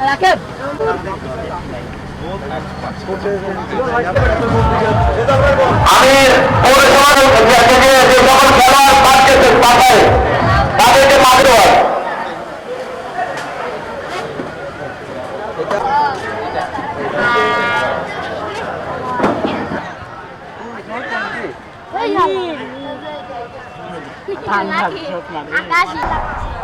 রাখেন আমি পৌরসভা থেকে যে বাদ গেছেন মাথায় তাদেরকে মাঠে দেওয়ার আকাশ সম্মানিত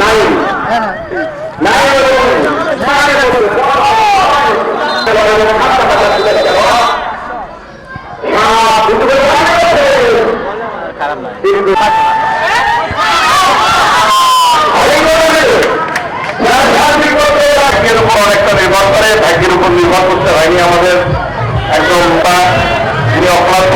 নাই নাই অনেকটা নির্ভর করে ভাগ্যের উপর নির্ভর করতে হয়নি আমাদের একদম যিনি অক্লান্ত